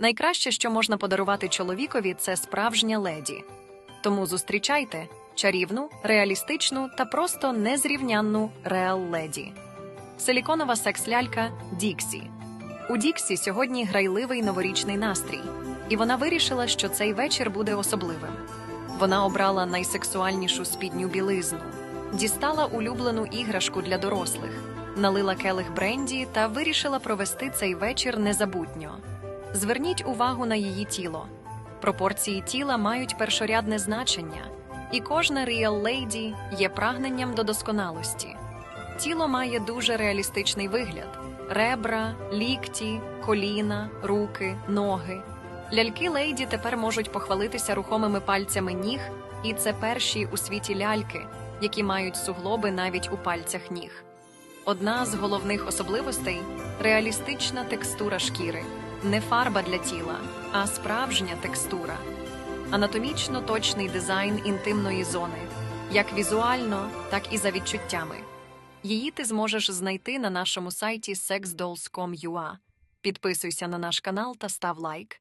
Найкраще, що можна подарувати чоловікові, це справжня леді. Тому зустрічайте чарівну, реалістичну та просто незрівнянну реал леді. Силіконова секс-лялька Діксі. У Діксі сьогодні грайливий новорічний настрій, і вона вирішила, що цей вечір буде особливим. Вона обрала найсексуальнішу спідню білизну, дістала улюблену іграшку для дорослих, налила келих бренді та вирішила провести цей вечір незабутньо. Зверніть увагу на її тіло. Пропорції тіла мають першорядне значення, і кожна Real Lady є прагненням до досконалості. Тіло має дуже реалістичний вигляд: ребра, лікті, коліна, руки, ноги. Ляльки лейді тепер можуть похвалитися рухомими пальцями ніг, і це перші у світі ляльки, які мають суглоби навіть у пальцях ніг. Одна з головних особливостей реалістична текстура шкіри, не фарба для тіла, а справжня текстура. Анатомічно точний дизайн інтимної зони, як візуально, так і за відчуттями. Її ти зможеш знайти на нашому сайті sexdolls.com.ua. Підписуйся на наш канал та став лайк.